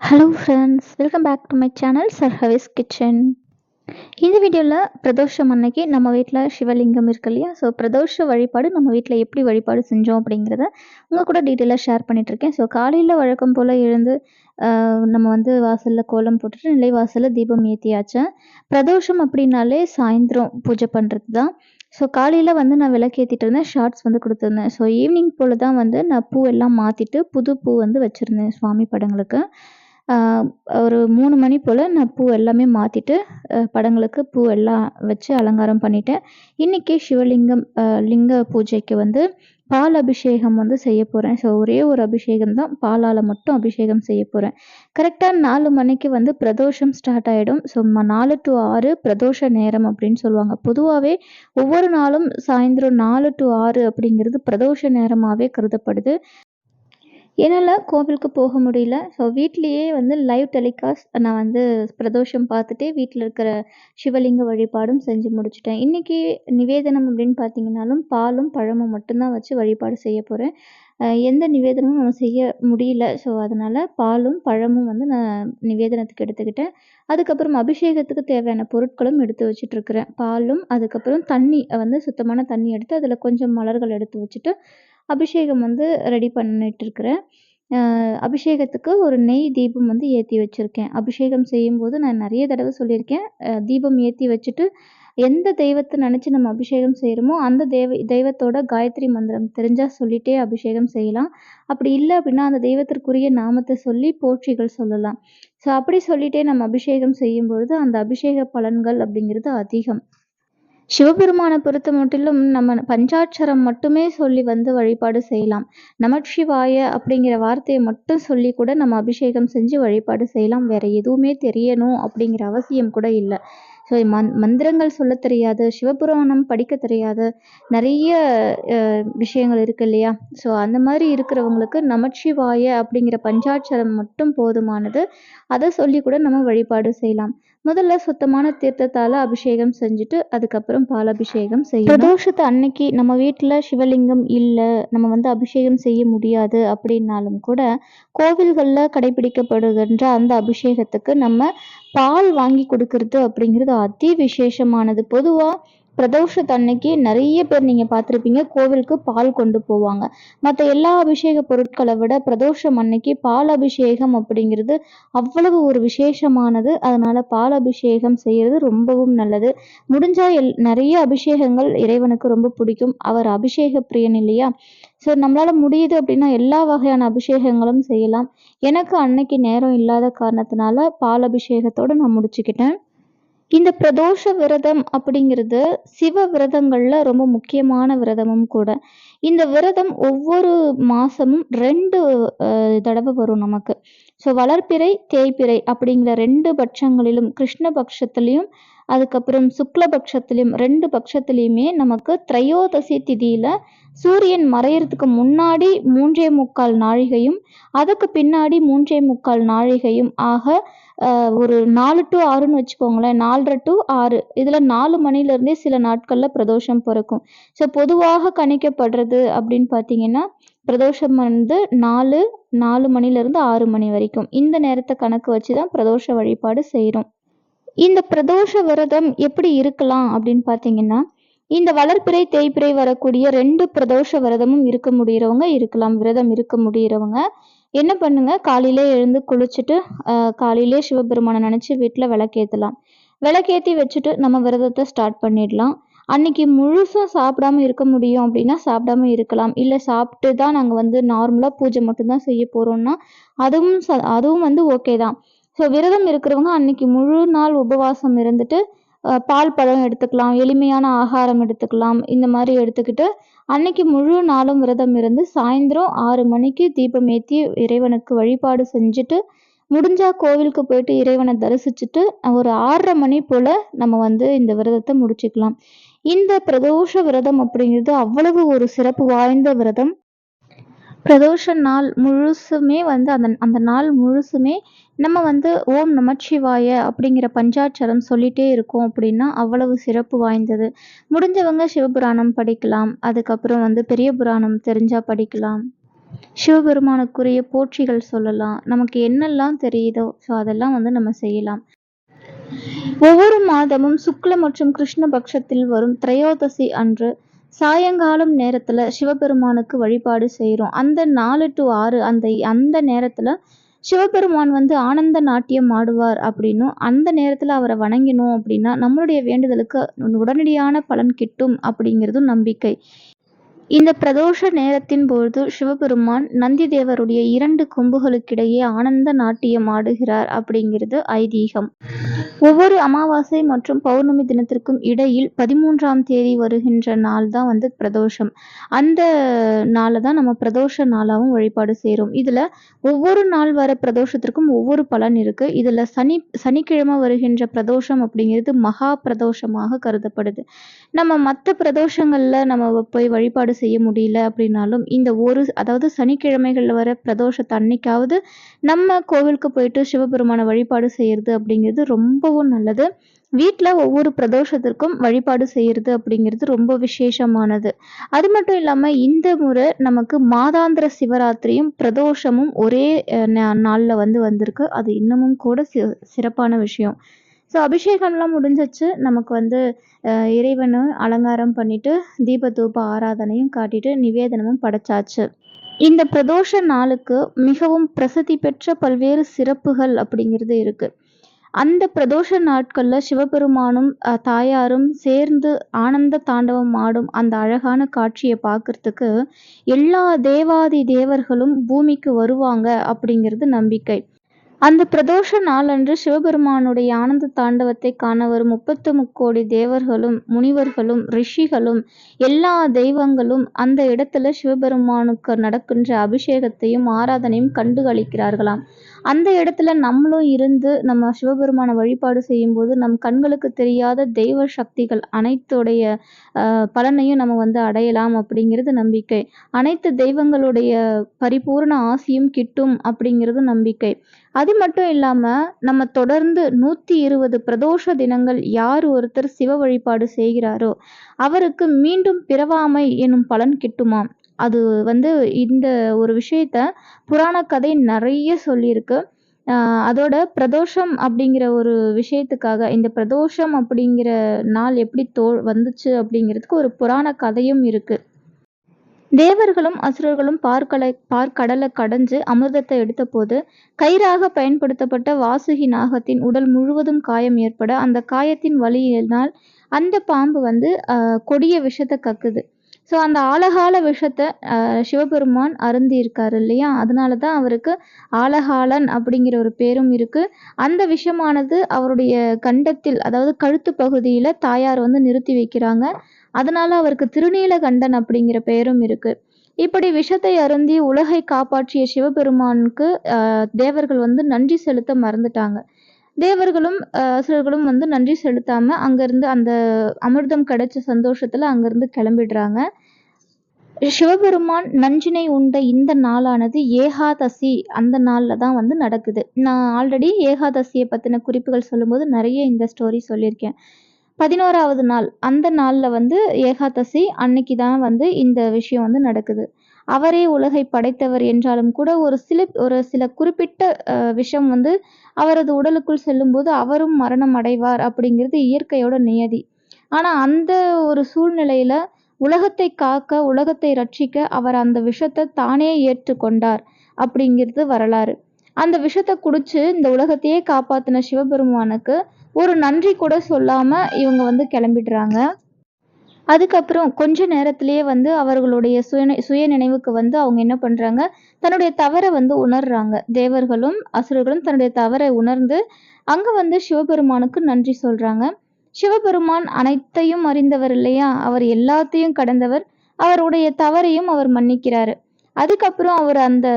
Hello friends welcome back to my channel சர்ஹவிஸ் kitchen இந்த வீடியோவில் பிரதோஷம் அன்னைக்கு நம்ம வீட்டில் சிவலிங்கம் இருக்கு இல்லையா? ஸோ பிரதோஷ வழிபாடு நம்ம வீட்டில் எப்படி வழிபாடு செஞ்சோம் அப்படிங்கிறத உங்கள் கூட டீட்டெயிலாக ஷேர் பண்ணிகிட்ருக்கேன் ஸோ காலையில் வழக்கம் போல் எழுந்து நம்ம வந்து வாசலில் கோலம் போட்டுட்டு நிலை வாசலில் தீபம் ஏற்றியாச்சு பிரதோஷம் அப்படின்னாலே சாயந்தரம் பூஜை பண்ணுறது தான். ஸோ காலையில் வந்து நான் விளக்கேற்றிட்டு இருந்தேன் ஷார்ட்ஸ் வந்து கொடுத்துருந்தேன். ஸோ ஈவினிங் போல் தான் வந்து நான் பூ எல்லாம் மாற்றிட்டு புது பூ வந்து வச்சுருந்தேன் சுவாமி படங்களுக்கு. ஒரு மூணு மணி போல் நான் பூ எல்லாமே மாற்றிட்டு படங்களுக்கு பூ எல்லாம் வச்சு அலங்காரம் பண்ணிட்டேன். இன்றைக்கி சிவலிங்கம் லிங்க பூஜைக்கு வந்து பால் அபிஷேகம் வந்து செய்ய போகிறேன் ஸோ ஒரே ஒரு அபிஷேகம் தான். பாலால் மட்டும் அபிஷேகம் செய்ய போகிறேன் கரெக்டாக நாலு மணிக்கு வந்து பிரதோஷம் ஸ்டார்ட் ஆகிடும் ஸோ நாலு டு ஆறு பிரதோஷ நேரம் அப்படின்னு சொல்லுவாங்க. பொதுவாகவே ஒவ்வொரு நாளும் சாயந்தரம் நாலு டு ஆறு அப்படிங்கிறது பிரதோஷ நேரமாகவே கருதப்படுது. என்னால் கோவிலுக்கு போக முடியல. ஸோ வீட்லேயே வந்து லைவ் டெலிகாஸ்ட் நான் வந்து பிரதோஷம் பார்த்துட்டே வீட்டில் இருக்கிற சிவலிங்க வழிபாடும் செஞ்சு முடிச்சிட்டேன். இன்றைக்கி நிவேதனம் அப்படின்னு பார்த்தீங்கன்னாலும் பாலும் பழமும் மட்டும்தான் வச்சு வழிபாடு செய்ய போகிறேன் எந்த நிவேதனமும் நம்ம செய்ய முடியல. ஸோ அதனால் பாலும் பழமும் வந்து நான் நிவேதனத்துக்கு எடுத்துக்கிட்டேன். அதுக்கப்புறம் அபிஷேகத்துக்கு தேவையான பொருட்களும் எடுத்து வச்சிட்ருக்கிறேன் பாலும் அதுக்கப்புறம் தண்ணி வந்து சுத்தமான தண்ணி எடுத்து அதில் கொஞ்சம் மலர்கள் எடுத்து வச்சுட்டு அபிஷேகம் வந்து ரெடி பண்ணிட்டுருக்கிறேன். அபிஷேகத்துக்கு ஒரு நெய் தீபம் வந்து ஏற்றி வச்சுருக்கேன். அபிஷேகம் செய்யும்போது நான் நிறைய தடவை சொல்லியிருக்கேன். தீபம் ஏற்றி வச்சுட்டு எந்த தெய்வத்தை நினச்சி நம்ம அபிஷேகம் செய்கிறோமோ அந்த தெய்வ தெய்வத்தோட காயத்ரி மந்திரம் தெரிஞ்சால் சொல்லிட்டே அபிஷேகம் செய்யலாம். அப்படி இல்லை அப்படின்னா அந்த தெய்வத்திற்குரிய நாமத்தை சொல்லி போற்றிகள் சொல்லலாம். ஸோ அப்படி சொல்லிட்டே நம்ம அபிஷேகம் செய்யும்பொழுது அந்த அபிஷேக பலன்கள் அப்படிங்கிறது அதிகம். சிவபெருமானை பொறுத்த மட்டிலும் நம்ம பஞ்சாட்சரம் மட்டுமே சொல்லி வந்து வழிபாடு செய்யலாம். நமச்சிவாய அப்படிங்கிற வார்த்தையை மட்டும் சொல்லி கூட நம்ம அபிஷேகம் செஞ்சு வழிபாடு செய்யலாம். வேற எதுவுமே தெரியணும் அப்படிங்கிற அவசியம் கூட இல்லை. ஸோ மந் மந்திரங்கள் சொல்ல தெரியாது சிவபுராணம் படிக்க தெரியாது நிறைய அஹ், விஷயங்கள் இருக்கு இல்லையா? ஸோ அந்த மாதிரி இருக்கிறவங்களுக்கு நமச்சிவாய அப்படிங்கிற பஞ்சாட்சரம் மட்டும் போதுமானது. அதை சொல்லி கூட நம்ம வழிபாடு செய்யலாம். முதல்ல சுத்தமான தீர்த்தத்தால அபிஷேகம் செஞ்சுட்டு அதுக்கப்புறம் பால் அபிஷேகம் செய்யணும் அன்னைக்கு நம்ம வீட்டில் சிவலிங்கம் இல்லை நம்ம வந்து அபிஷேகம் செய்ய முடியாது அப்படின்னாலும் கூட கோவில்களில் கடைபிடிக்கப்படுகின்ற அந்த அபிஷேகத்துக்கு நம்ம பால் வாங்கி கொடுக்கறது அப்படிங்கிறது அதி விசேஷமானது. பொதுவாக பிரதோஷத்து அன்னைக்கு நிறைய பேர் நீங்கள் பார்த்துருப்பீங்க. கோவிலுக்கு பால் கொண்டு போவாங்க. மற்ற எல்லா அபிஷேக பொருட்களை விட பிரதோஷம் அன்னைக்கு பால் அபிஷேகம் அப்படிங்கிறது அவ்வளவு ஒரு விசேஷமானது. அதனால பால் அபிஷேகம் செய்யறது ரொம்பவும் நல்லது. முடிஞ்சா எல் நிறைய அபிஷேகங்கள் இறைவனுக்கு ரொம்ப பிடிக்கும். அவர் அபிஷேக பிரியன் இல்லையா? ஸோ நம்மளால முடியுது அப்படின்னா எல்லா வகையான அபிஷேகங்களும் செய்யலாம். எனக்கு அன்னைக்கு நேரம் இல்லாத காரணத்தினால பால் அபிஷேகத்தோடு நான் முடிச்சுக்கிட்டேன். இந்த பிரதோஷ விரதம் அப்படிங்கிறது சிவ விரதங்கள்ல ரொம்ப முக்கியமான விரதமும் கூட. இந்த விரதம் ஒவ்வொரு மாசமும் ரெண்டு தடவை வரும் நமக்கு. ஸோ வளர்ப்பிறை தேய்பிறை அப்படிங்கிற ரெண்டு பட்சங்களிலும் கிருஷ்ண பட்சத்திலையும் அதுக்கப்புறம் சுக்ல பட்சத்துலேயும் ரெண்டு பட்சத்திலையுமே நமக்கு திரையோதசி திதியில சூரியன் மறையறதுக்கு முன்னாடி மூன்றே முக்கால் நாழிகையும் அதுக்கு பின்னாடி மூன்றே முக்கால் நாழிகையும் ஆக ஒரு நாலு டு ஆறுன்னு வச்சுக்கோங்களேன். நாலரை டு ஆறு. இதில் நாலு மணிலேருந்தே சில நாட்களில் பிரதோஷம் பிறக்கும். ஸோ பொதுவாக கணிக்கப்படுறது அப்படின்னு பார்த்தீங்கன்னா பிரதோஷம் வந்து நாலு நாலு மணிலேருந்து ஆறு மணி வரைக்கும். இந்த நேரத்தை கணக்கு வச்சு தான் பிரதோஷ வழிபாடு செய்கிறோம் இந்த பிரதோஷ விரதம் எப்படி இருக்கலாம் அப்படின்னு பார்த்தீங்கன்னா இந்த வளர்ப்பிறை தேய்பிறை வரக்கூடிய ரெண்டு பிரதோஷ விரதமும் இருக்க முடியறவங்க இருக்கலாம். விரதம் இருக்க முடியறவங்க என்ன பண்ணுங்க? காலையிலே எழுந்து குளிச்சுட்டு காலையிலே சிவபெருமானை நினச்சி வீட்டில் விளக்கேற்றலாம் விளக்கேற்றி வச்சுட்டு நம்ம விரதத்தை ஸ்டார்ட் பண்ணிடலாம். அன்னைக்கு முழுசாக சாப்பிடாம இருக்க முடியும் அப்படின்னா சாப்பிடாம இருக்கலாம். இல்லை சாப்பிட்டு தான் நாங்கள் வந்து நார்மலாக பூஜை மட்டும்தான் செய்ய போகிறோம்னா அதுவும் ச அதுவும் வந்து ஓகே தான். ஸோ விரதம் இருக்கிறவங்க அன்னைக்கு முழு நாள் உபவாசம் இருந்துட்டு பால் பழம் எடுத்துக்கலாம் எளிமையான ஆகாரம் எடுத்துக்கலாம் இந்த மாதிரி எடுத்துக்கிட்டு அன்னைக்கு முழு நாளும் விரதம் இருந்து சாயந்தரம் ஆறு மணிக்கு தீபம் ஏற்றி இறைவனுக்கு வழிபாடு செஞ்சுட்டு முடிஞ்சா கோவிலுக்கு போயிட்டு இறைவனை தரிசிச்சுட்டு ஒரு ஆறரை மணி போல் நம்ம வந்து இந்த விரதத்தை முடிச்சுக்கலாம். இந்த பிரதோஷ விரதம் அப்படிங்கிறது அவ்வளவு ஒரு சிறப்பு வாய்ந்த விரதம். பிரதோஷ நாள் முழுசுமே வந்து அந்த அந்த நாள் முழுசுமே நம்ம வந்து ஓம் நமச்சிவாய அப்படிங்கிற பஞ்சாட்சரம் சொல்லிட்டே இருக்கோம் அப்படின்னா அவ்வளவு சிறப்பு வாய்ந்தது. முடிஞ்சவங்க சிவபுராணம் படிக்கலாம். அதுக்கப்புறம் வந்து பெரிய புராணம் தெரிஞ்சா படிக்கலாம். சிவபெருமானுக்குரிய போற்றிகள் சொல்லலாம். நமக்கு என்னெல்லாம் தெரியுதோ ஸோ அதெல்லாம் வந்து நம்ம செய்யலாம். ஒவ்வொரு மாதமும் சுக்ல மற்றும் கிருஷ்ண பட்சத்தில் வரும் திரையோதசி அன்று சாயங்காலம் நேரத்துல சிவபெருமானுக்கு வழிபாடு செய்கிறோம் அந்த நாலு டு ஆறு அந்த அந்த நேரத்துல சிவபெருமான் வந்து ஆனந்த நாட்டியம் ஆடுவார் அப்படின்னும் அந்த நேரத்துல அவரை வணங்கினோம் அப்படின்னா நம்மளுடைய வேண்டுதலுக்கு உடனடியான பலன் கிட்டும் அப்படிங்கிறதும் நம்பிக்கை. இந்த பிரதோஷ நேரத்தின் போது சிவபெருமான் நந்தி தேவருடைய இரண்டு கொம்புகளுக்கிடையே ஆனந்த நாட்டியம் ஆடுகிறார் அப்படிங்கிறது ஐதீகம். ஒவ்வொரு அமாவாசை மற்றும் பௌர்ணமி தினத்திற்கும் இடையில் பதிமூன்றாம் தேதி வருகின்ற நாள் தான் வந்து பிரதோஷம். அந்த நாளை தான் நம்ம பிரதோஷ நாளாகவும் வழிபாடு செய்கிறோம் இதில் ஒவ்வொரு நாள் வர பிரதோஷத்திற்கும் ஒவ்வொரு பலன் இருக்குது இதில் சனி சனிக்கிழமை வருகின்ற பிரதோஷம் அப்படிங்கிறது மகா பிரதோஷமாக கருதப்படுது. நம்ம மற்ற பிரதோஷங்களில் நம்ம போய் வழிபாடு செய்ய முடியல அப்படின்னாலும் இந்த ஒரு அதாவது சனிக்கிழமைகளில் வர பிரதோஷத்தை அன்னைக்காவது நம்ம கோவிலுக்கு போயிட்டு சிவபெருமான வழிபாடு செய்கிறது அப்படிங்கிறது ரொம்பவும் நல்லது. வீட்டில் ஒவ்வொரு பிரதோஷத்திற்கும் வழிபாடு செய்கிறது அப்படிங்கிறது ரொம்ப விசேஷமானது. அது மட்டும் இல்லாமல் இந்த முறை நமக்கு மாதாந்திர சிவராத்திரியும் பிரதோஷமும் ஒரே நாளில் வந்து வந்திருக்கு. அது இன்னமும் கூட சிறப்பான விஷயம். ஸோ அபிஷேகம்லாம் முடிஞ்சிச்சு. நமக்கு வந்து இறைவனை அலங்காரம் பண்ணிட்டு தீபத்தூப ஆராதனையும் காட்டிட்டு நிவேதனமும் படைச்சாச்சு. இந்த பிரதோஷ நாளுக்கு மிகவும் பிரசித்தி பெற்ற பல்வேறு சிறப்புகள் அப்படிங்கிறது இருக்குது அந்த பிரதோஷ நாட்களில் சிவபெருமானும் தாயாரும் சேர்ந்து ஆனந்த தாண்டவம் ஆடும் அந்த அழகான காட்சியை பார்க்கறதுக்கு எல்லா தேவாதி தேவர்களும் பூமிக்கு வருவாங்க அப்படிங்கிறது நம்பிக்கை. அந்த பிரதோஷ நாளன்று சிவபெருமானுடைய ஆனந்த தாண்டவத்தை காண வரும் முப்பத்து முக்கோடி தேவர்களும் முனிவர்களும் ரிஷிகளும் எல்லா தெய்வங்களும் அந்த இடத்துல சிவபெருமானுக்கு நடக்கின்ற அபிஷேகத்தையும் ஆராதனையும் கண்டு அளிக்கிறார்களாம் அந்த இடத்துல நம்மளும் இருந்து நம்ம சிவபெருமான வழிபாடு செய்யும்போது நம் கண்களுக்கு தெரியாத தெய்வ சக்திகள் அனைத்துடைய பலனையும் நம்ம வந்து அடையலாம் அப்படிங்கிறது நம்பிக்கை. அனைத்து தெய்வங்களுடைய பரிபூர்ண ஆசியும் கிட்டும் அப்படிங்கிறது நம்பிக்கை. அது மட்டும் இல்லாமல் நம்ம தொடர்ந்து நூற்றி இருபது பிரதோஷ தினங்கள் யார் ஒருத்தர் சிவ வழிபாடு செய்கிறாரோ அவருக்கு மீண்டும் பிறவாமை எனும் பலன் கிட்டுமாம். அது வந்து இந்த ஒரு விஷயத்த புராண கதை நிறைய சொல்லியிருக்கு. அதோட பிரதோஷம் அப்படிங்கிற ஒரு விஷயத்துக்காக இந்த பிரதோஷம் அப்படிங்கிற நாள் எப்படி தோ வந்துச்சு அப்படிங்கிறதுக்கு ஒரு புராண கதையும் இருக்குது தேவர்களும் அசுரர்களும் பார்க்கலை பார்க்கடலை கடைஞ்சு அமிர்தத்தை எடுத்தபோது கயிறாக பயன்படுத்தப்பட்ட வாசுகி நாகத்தின் உடல் முழுவதும் காயம் ஏற்பட அந்த காயத்தின் வலியினால் அந்த பாம்பு வந்து கொடிய விஷத்தை கக்குது. ஸோ அந்த ஆழகால விஷத்தை சிவபெருமான் அருந்தி இருக்கார் இல்லையா? அதனால தான் அவருக்கு ஆலகாலன் அப்படிங்கிற ஒரு பேரும் இருக்குது அந்த விஷமானது அவருடைய கண்டத்தில் அதாவது கழுத்து பகுதியில் தாயார் வந்து நிறுத்தி வைக்கிறாங்க. அதனால அவருக்கு திருநீலகண்டன் அப்படிங்கிற பெயரும் இருக்குது இப்படி விஷத்தை அருந்தி உலகை காப்பாற்றிய சிவபெருமானுக்கு தேவர்கள் வந்து நன்றி செலுத்த மறந்துட்டாங்க. தேவர்களும் அசுரர்களும் வந்து நன்றி செலுத்தாமல் அங்கேருந்து அந்த அமிர்தம் கிடைச்ச சந்தோஷத்தில் அங்கேருந்து கிளம்பிடுறாங்க. சிவபெருமான் நஞ்சினை உண்ட இந்த நாளானது ஏகாதசி. அந்த நாளில் தான் வந்து நடக்குது. நான் ஆல்ரெடி ஏகாதசியை பற்றின குறிப்புகள் சொல்லும்போது நிறைய இந்த ஸ்டோரி சொல்லியிருக்கேன். பதினோராவது நாள். அந்த நாளில் வந்து ஏகாதசி அன்னைக்கு தான் வந்து இந்த விஷயம் வந்து நடக்குது. அவரே உலகை படைத்தவர் என்றாலும் கூட ஒரு சில ஒரு சில குறிப்பிட்ட விஷம் வந்து அவரது உடலுக்குள் செல்லும்போது அவரும் மரணம் அடைவார் அப்படிங்கிறது இயற்கையோட நியதி. ஆனால் அந்த ஒரு சூழ்நிலையில் உலகத்தை காக்க உலகத்தை ரட்சிக்க அவர் அந்த விஷத்தை தானே ஏற்றுக்கொண்டார் அப்படிங்கிறது வரலாறு. அந்த விஷத்தை குடிச்சு இந்த உலகத்தையே காப்பாத்தின சிவபெருமானுக்கு ஒரு நன்றி கூட சொல்லாமல் இவங்க வந்து கிளம்பிடுறாங்க. அதுக்கப்புறம் கொஞ்ச நேரத்திலேயே வந்து அவர்களுடைய சுய சுய நினைவுக்கு வந்து அவங்க என்ன பண்ணுறாங்க தன்னுடைய தவறை வந்து உணர்றாங்க. தேவர்களும் அசுரர்களும் தன்னுடைய தவறை உணர்ந்து அங்கே வந்து சிவபெருமானுக்கு நன்றி சொல்கிறாங்க சிவபெருமான் அனைத்தையும் அறிந்தவர் இல்லையா? அவர் எல்லாத்தையும் கடந்தவர் அவருடைய தவறையும் அவர் மன்னிக்கிறாரு. அதுக்கப்புறம் அவர் அந்த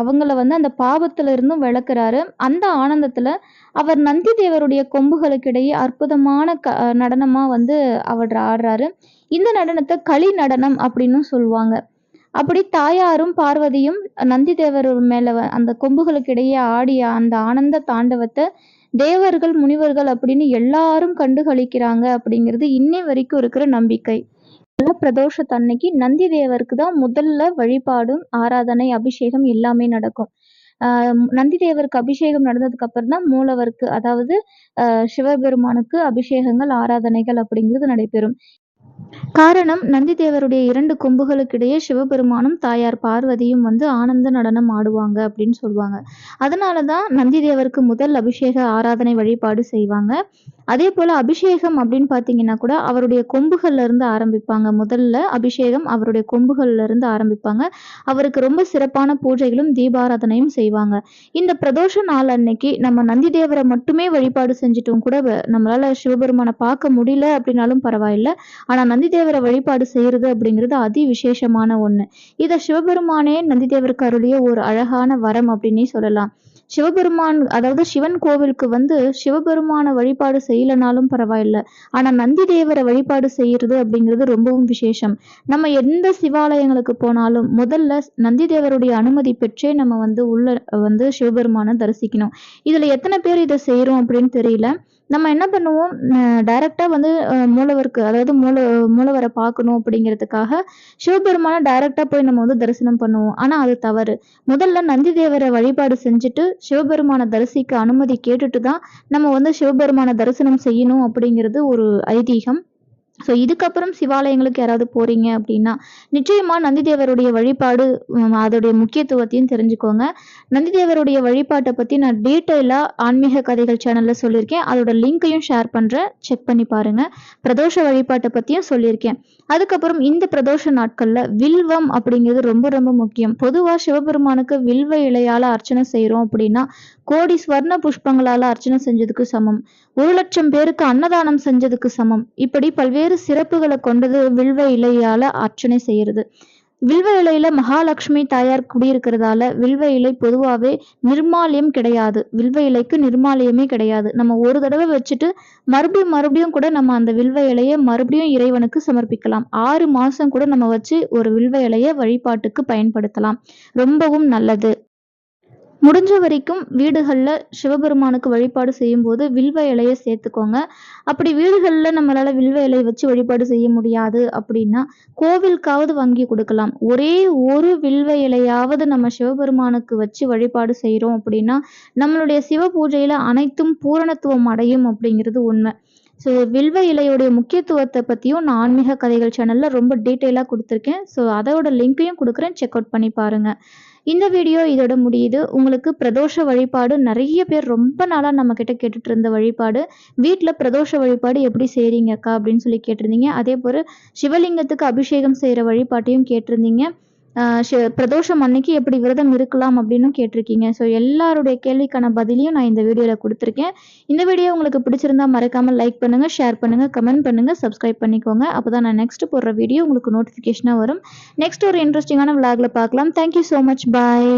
அவங்கள வந்து அந்த பாவத்துல இருந்தும் விளக்குறாரு. அந்த ஆனந்தத்தில் அவர் நந்தி தேவருடைய கொம்புகளுக்கிடையே அற்புதமான க நடனமாக வந்து அவர் ஆடுறாரு. இந்த நடனத்தை களி நடனம் அப்படின்னு சொல்லுவாங்க. அப்படி தாயாரும் பார்வதியும் நந்தி தேவர் மேலே அந்த கொம்புகளுக்கு இடையே ஆடிய அந்த ஆனந்த தாண்டவத்தை தேவர்கள் முனிவர்கள் அப்படின்னு எல்லாரும் கண்டுகளிக்கிறாங்க அப்படிங்கிறது இன்னை வரைக்கும் இருக்கிற நம்பிக்கை. பிரதோஷத்தன்னைக்கு நந்தி தேவருக்கு தான் முதல்ல வழிபாடும் ஆராதனை அபிஷேகம் எல்லாமே நடக்கும். நந்தி தேவருக்கு அபிஷேகம் நடந்ததுக்கு அப்புறம் தான் மூலவருக்கு அதாவது சிவபெருமானுக்கு அபிஷேகங்கள் ஆராதனைகள் அப்படிங்கிறது நடைபெறும். காரணம் நந்திதேவருடைய இரண்டு கொம்புகளுக்கிடையே சிவபெருமானும் தாயார் பார்வதியும் வந்து ஆனந்த நடனம் ஆடுவாங்க அப்படின்னு சொல்லுவாங்க அதனால தான் நந்தி முதல் அபிஷேக ஆராதனை வழிபாடு செய்வாங்க. அதே போல் அபிஷேகம் அப்படின்னு பார்த்தீங்கன்னா கூட அவருடைய கொம்புகள்ல இருந்து ஆரம்பிப்பாங்க. முதல்ல அபிஷேகம் அவருடைய கொம்புகள்ல இருந்து ஆரம்பிப்பாங்க. அவருக்கு ரொம்ப சிறப்பான பூஜைகளும் தீபாராதனையும் செய்வாங்க. இந்த பிரதோஷ நாள் அன்னைக்கு நம்ம நந்திதேவரை மட்டுமே வழிபாடு செஞ்சுட்டும் கூட நம்மளால சிவபெருமானை பார்க்க முடியல அப்படின்னாலும் பரவாயில்ல. ஆனா நந்திதேவரை வழிபாடு செய்கிறது அப்படிங்கிறது அதி விசேஷமான ஒன்று இதை சிவபெருமானே நந்திதேவருக்கு அருளிய ஒரு அழகான வரம் அப்படின்னே சொல்லலாம். சிவபெருமான் அதாவது சிவன் கோவிலுக்கு வந்து சிவபெருமான வழிபாடு செய்யலனாலும் பரவாயில்ல. ஆனா நந்தி தேவரை வழிபாடு செய்யறது அப்படிங்கிறது ரொம்பவும் விசேஷம். நம்ம எந்த சிவாலயங்களுக்கு போனாலும் முதல்ல நந்தி தேவருடைய அனுமதி பெற்றே நம்ம வந்து உள்ள வந்து சிவபெருமான தரிசிக்கணும். இதுல எத்தனை பேர் இதை செய்யறோம் அப்படின்னு தெரியல. நம்ம என்ன பண்ணுவோம்? டைரெக்டாக வந்து மூலவருக்கு அதாவது மூல மூலவரை பார்க்கணும் அப்படிங்கிறதுக்காக சிவபெருமானை டைரெக்டாக போய் நம்ம வந்து தரிசனம் பண்ணுவோம். ஆனால் அது தவறு. முதல்ல நந்தி தேவரை வழிபாடு செஞ்சுட்டு சிவபெருமானை தரிசிக்க அனுமதி கேட்டுட்டு தான் நம்ம வந்து சிவபெருமானை தரிசனம் செய்யணும் அப்படிங்கிறது ஒரு ஐதீகம். ஸோ இதுக்கப்புறம் சிவாலயங்களுக்கு யாராவது போறீங்க அப்படின்னா நிச்சயமா நந்திதேவருடைய வழிபாடு அதோடைய முக்கியத்துவத்தையும் தெரிஞ்சுக்கோங்க. நந்திதேவருடைய வழிபாட்டை பத்தி நான் டீட்டெயிலாக ஆன்மீக கதைகள் சேனல்ல சொல்லியிருக்கேன். அதோட லிங்கையும் ஷேர் பண்றேன். செக் பண்ணி பாருங்க. பிரதோஷ வழிபாட்டை பத்தியும் சொல்லியிருக்கேன். அதுக்கப்புறம் இந்த பிரதோஷ நாட்கள்ல வில்வம் அப்படிங்கிறது ரொம்ப ரொம்ப முக்கியம். பொதுவா சிவபெருமானுக்கு வில்வ இலையால அர்ச்சனை செய்யறோம் அப்படின்னா கோடி ஸ்வர்ண புஷ்பங்களால அர்ச்சனை செஞ்சதுக்கு சமம். ஒரு லட்சம் பேருக்கு அன்னதானம் செஞ்சதுக்கு சமம். இப்படி பல்வேறு சிறப்புகளை கொண்டது வில்வ இலையால அர்ச்சனை செய்யறது. வில்வ இலையில மகாலட்சுமி தாயார் குடியிருக்கிறதால வில்வ இலை பொதுவாகவே நிர்மாலியம் கிடையாது. வில்வ இலைக்கு நிர்மாலியமே கிடையாது. நம்ம ஒரு தடவை வச்சுட்டு மறுபடியும் மறுபடியும் கூட நம்ம அந்த வில்வ இலையை மறுபடியும் இறைவனுக்கு சமர்ப்பிக்கலாம். ஆறு மாசம் கூட நம்ம வச்சு ஒரு வில்வ இலையை வழிபாட்டுக்கு பயன்படுத்தலாம். ரொம்பவும் நல்லது. முடிஞ்ச வரைக்கும் வீடுகளில் சிவபெருமானுக்கு வழிபாடு செய்யும்போது வில்வ இலையை சேர்த்துக்கோங்க. அப்படி வீடுகளில் நம்மளால் வில்வ இலையை வச்சு வழிபாடு செய்ய முடியாது அப்படின்னா கோவிலுக்காவது வாங்கி கொடுக்கலாம். ஒரே ஒரு வில்வ இலையாவது நம்ம சிவபெருமானுக்கு வச்சு வழிபாடு செய்கிறோம் அப்படின்னா நம்மளுடைய சிவ பூஜையில் அனைத்தும் பூரணத்துவம் அடையும் அப்படிங்கிறது உண்மை. ஸோ வில்வ இலையுடைய முக்கியத்துவத்தை பற்றியும் நான் ஆன்மீக கதைகள் சேனலில் ரொம்ப டீட்டெயிலாக கொடுத்துருக்கேன். ஸோ அதோட லிங்க்கையும் கொடுக்குறேன். செக் அவுட் பண்ணி பாருங்கள் இந்த வீடியோ இதோட முடியுது. உங்களுக்கு பிரதோஷ வழிபாடு நிறைய பேர் ரொம்ப நாளாக நம்ம கிட்ட கேட்டுட்டு இருந்த வழிபாடு வீட்டில் பிரதோஷ வழிபாடு எப்படி செய்கிறீங்க அக்கா அப்படின்னு சொல்லி கேட்டிருந்தீங்க. அதே போல் சிவலிங்கத்துக்கு அபிஷேகம் செய்கிற வழிபாட்டையும் கேட்டிருந்தீங்க. பிரதோஷம் அன்னைக்கு எப்படி விரதம் இருக்கலாம் அப்படின்னு கேட்டிருக்கீங்க. ஸோ எல்லாருடைய கேள்விக்கான பதிலையும் நான் இந்த வீடியோவில் கொடுத்துருக்கேன். இந்த வீடியோ உங்களுக்கு பிடிச்சிருந்தா மறக்காமல் லைக் பண்ணுங்கள் ஷேர் பண்ணுங்கள் கமெண்ட் பண்ணுங்கள் சப்ஸ்கிரைப் பண்ணிக்கோங்க. அப்போ தான் நான் நெக்ஸ்ட் போடுற வீடியோ உங்களுக்கு நோட்டிஃபிகேஷனாக வரும். நெக்ஸ்ட் ஒரு இன்ட்ரெஸ்டிங்கான விளாகில் பார்க்கலாம். Thank you so much bye